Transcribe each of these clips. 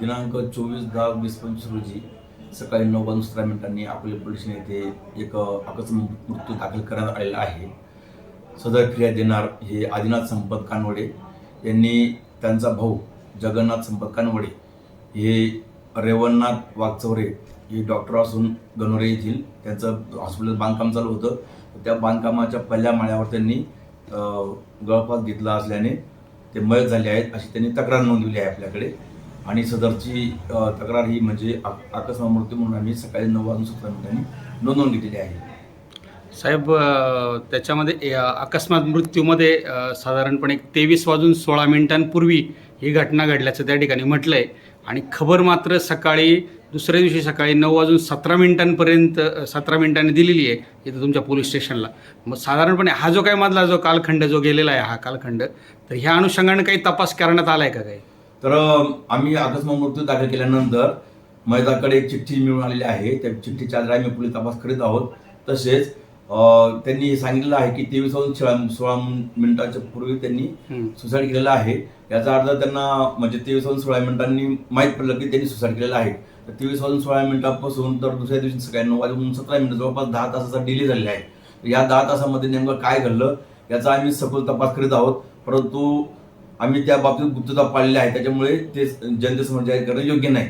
दिनांक चोवीस दहा वीस पंचवीस रोजी सकाळी नऊ वाजून सतरा मिनिटांनी अकोले पोलीस येथे एक अकस्मात मृत्यू दाखल करण्यात आलेला आहे. सदर फिर्याद देणार हे आदिनाथ संपत कानवडे यांनी त्यांचा भाऊ जगन्नाथ संपत कानवडे हे रेवणनाथ वागचौरे हे डॉक्टर असून गणोरे येथील त्यांचं हॉस्पिटल बांधकाम चालू होतं. त्या बांधकामाच्या पहिल्या माळ्यावर त्यांनी गळफास घेतला असल्याने ते मयत झाले आहेत अशी त्यांनी तक्रार नोंदवली आहे आपल्याकडे. आणि सदरची तक्रार ही म्हणजे आ- अकस्मात मृत्यू म्हणून आम्ही सकाळी नऊ वाजून सतरा मिनिटांनी नोंदवून घेतलेली आहे. साहेब त्याच्यामध्ये अकस्मात मृत्यूमध्ये साधारणपणे तेवीस वाजून सोळा मिनिटांपूर्वी ही घटना घडल्याचं त्या ठिकाणी म्हटलं आहे आणि खबर मात्र सकाळी दुसऱ्या दिवशी सकाळी नऊ वाजून सतरा मिनिटांपर्यंत सतरा मिनिटांनी दिलेली आहे इथं तुमच्या पोलीस स्टेशनला. मग साधारणपणे हा जो काय मधला जो कालखंड जो गेलेला आहे हा कालखंड तर ह्या अनुषंगाने काही तपास करण्यात आला आहे का काही? तर आम्ही अकस्मात मृत्यू दाखल केल्यानंतर मैदाकडे एक चिठ्ठी मिळून आलेली आहे. त्या चिठ्ठीच्या आधारे आम्ही पोलीस तपास करीत आहोत. तसेच त्यांनी सांगितलं आहे की तेवीस वाजून सोळा सोळा मिनिटाच्या पूर्वी त्यांनी. सुसाईड केलेला आहे. याचा अर्थ त्यांना म्हणजे तेवीस वाजून सोळा मिनिटांनी माहीत पडलं की त्यांनी सुसाईड केलेला आहे. तर तेवीस वाजून सोळा मिनिटापासून तर दुसऱ्या दिवशी सकाळी नऊ वाजून सतरा मिनिट जवळपास दहा तासाचा डिले झालेला आहे. या दहा तासामध्ये नेमकं काय घडलं याचा आम्ही सखोल तपास करीत आहोत. परंतु आम्ही त्या बाबतीत गुप्तता पाळलेली आहे. त्याच्यामुळे ते जनतेसमोर जाहीर करणं योग्य नाही.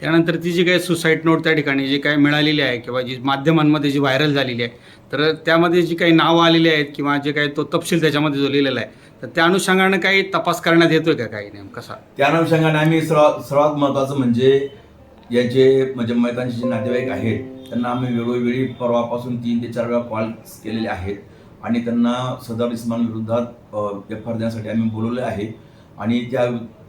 त्यानंतर ती जी काही सुसाईड नोट त्या ठिकाणी जी काही मिळालेली आहे किंवा जी माध्यमांमध्ये जी व्हायरल झालेली आहे तर त्यामध्ये जी काही नावं आलेली आहेत किंवा जे काही तो तपशील त्याच्यामध्ये जो लिहिलेला आहे तर त्या अनुषंगाने काही तपास करण्यात येतोय का काही नेम कसा त्या अनुषंगाने आम्ही सर्वात सर्वात महत्त्वाचं म्हणजे याचे म्हणजे मैदानचे जे नातेवाईक आहेत त्यांना आम्ही वेळोवेळी परवापासून तीन ते चार वेळा कॉल केलेले आहेत. आणि त्यांना सदर इस्मान विरोधात एफ आर देण्यासाठी आम्ही बोलवले आहे. आणि त्या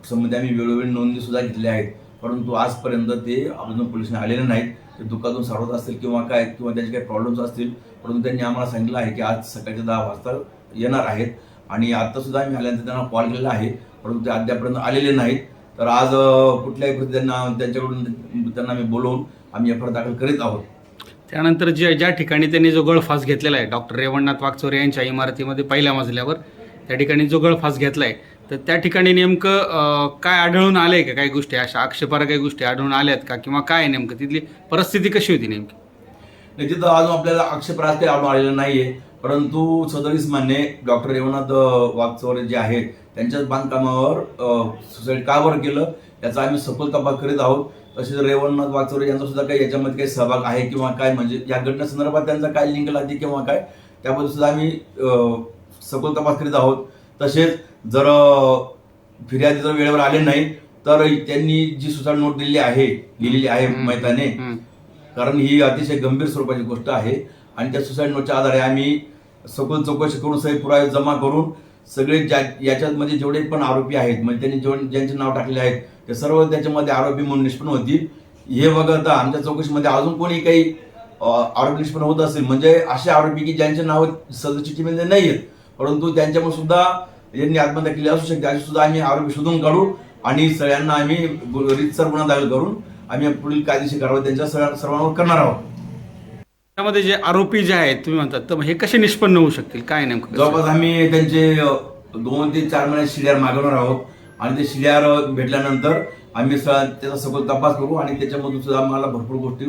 संबंधी आम्ही वेळोवेळी नोंदीसुद्धा घेतल्या आहेत. परंतु आजपर्यंत ते अजून पोलिसांनी आलेले नाहीत. ते दुःखातून सारवत असतील किंवा काय किंवा त्यांचे काही प्रॉब्लेम्स असतील. परंतु त्यांनी आम्हाला सांगितलं आहे की आज सकाळच्या दहा वाजता येणार आहेत. आणि आत्तासुद्धा आम्ही आल्यानंतर त्यांना कॉल केलेला आहे. परंतु ते अद्यापर्यंत आलेले नाहीत. तर आज कुठल्याही त्यांना त्यांच्याकडून त्यांना आम्ही बोलवून आम्ही एफ आर दाखल करीत आहोत. त्यानंतर ज्या ज्या ठिकाणी त्यांनी जो गळफास घेतलेला आहे डॉक्टर रेवणनाथ वागचोरे यांच्या इमारतीमध्ये पहिल्या मजल्यावर त्या ठिकाणी जो गळफास घेतला आहे तर त्या ठिकाणी नेमकं काय आढळून आलं आहे का काही गोष्टी? अशा आक्षेपार्ह काही गोष्टी आढळून आल्यात का? किंवा काय नेमकं? तिथली परिस्थिती कशी होती नेमकी? नाही तिथं अजून आपल्याला आक्षेपार्ह काही आढळून आलेलं नाही आहे परंतु सदरीस मान्य डॉक्टर रेवनाथ वागचौरे जे आहेत त्यांच्याच बांधकामावर सुसाईड का बरं केलं याचा आम्ही सखोल तपास करीत आहोत तसेच रेवणनाथ वागचौरे यांचा सुद्धा काही याच्यामध्ये काही सहभाग आहे किंवा काय म्हणजे या घटनेसंदर्भात त्यांचा काय लिंक लागते किंवा काय त्याबद्दल सुद्धा आम्ही सखोल तपास करीत आहोत तसेच जर फिर्यादी जर वेळेवर आले नाही तर त्यांनी जी सुसाईड नोट दिलेली आहे लिहिलेली आहे. मैताने. कारण ही अतिशय गंभीर स्वरूपाची गोष्ट आहे आणि त्या सुसाईड नोटच्या आधारे आम्ही सखोल चौकशी करून सगळे पुरावे जमा करून सगळे ज्या याच्यामध्ये जेवढे पण आरोपी आहेत म्हणजे त्यांनी जेवढे ज्यांचे नाव टाकलेले आहेत ते सर्व त्याच्यामध्ये आरोपी म्हणून निष्पन्न होतील. हे वगळता आमच्या चौकशीमध्ये अजून कोणी काही आरोपी निष्पन्न होत असेल म्हणजे असे आरोपी की ज्यांचे नाव सदस्यचिठ्ठीमध्ये नाही आहेत परंतु त्यांच्यामुळे सुद्धा यांनी आत्महत्या केली असू शकते. असे सुद्धा आम्ही आरोपी शोधून काढू आणि सगळ्यांना आम्ही रितसर गुन्हा दाखल करून आम्ही पुढील कायदेशीर कारवाई त्यांच्या सर्वांवर करणार आहोत. त्यामध्ये जे आरोपी जे आहेत तुम्ही म्हणतात तर मग हे कसे निष्पन्न होऊ शकतील? काय नेमकं कसं? जवळपास आम्ही त्यांचे अ, दोन ते चार महिने शिल्यार मागवणार आहोत. आणि ते शिल्यार भेटल्यानंतर आम्ही स- त्याचा सखोल तपास करू आणि त्याच्यामधून सुद्धा आम्हाला भरपूर गोष्टी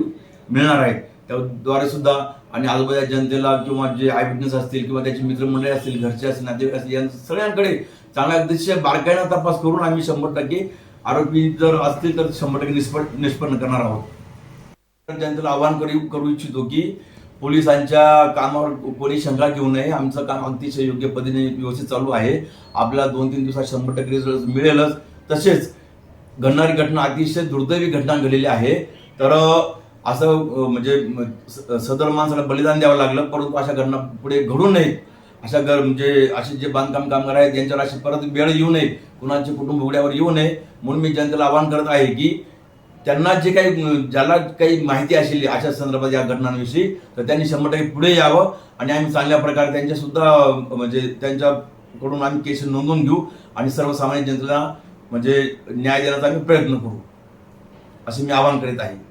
मिळणार आहेत. त्याद्वारे सुद्धा आणि आजूबाजूच्या जनतेला किंवा जे आय विटनेस असतील किंवा त्याचे मित्रमंडळी असतील घरचे असतील नातेवाईक असतील यांच्या सगळ्यांकडे चांगल्या अतिशय बारकाईनं तपास करून आम्ही शंभर टक्के आरोपी जर असतील तर शंभर टक्के निष्पन्न निष्पन्न करणार आहोत. जनतेला आवाहन करू करू इच्छितो की पोलिसांच्या कामावर कोणी शंका घेऊ नये. आमचं काम अतिशय योग्य पद्धतीने व्यवस्थित चालू आहे. आपल्याला दोन तीन दिवसात शंभर टक्के रिझल्ट मिळेलच. तसेच घडणारी घटना अतिशय दुर्दैवी घटना घडलेली आहे. तर असं म्हणजे सदर माणसाला बलिदान द्यावं लागलं. परंतु अशा घटना पुढे घडू नयेत. अशा घर म्हणजे असे जे बांधकाम कामगार आहेत त्यांच्यावर अशी परत वेळ येऊ नये कुणाचे कुटुंब उघड्यावर येऊ नये म्हणून मी जनतेला आवाहन करत आहे की त्यांना जे काही ज्याला काही माहिती असेल अशा संदर्भात या घटनांविषयी तर त्यांनी शंभर टक्के पुढे यावं आणि आम्ही चांगल्या प्रकारे त्यांच्या सुद्धा म्हणजे त्यांच्याकडून आम्ही केस नोंदवून घेऊ आणि सर्वसामान्य जनतेला म्हणजे न्याय देण्याचा आम्ही प्रयत्न करू. असे मी आवाहन करीत आहे.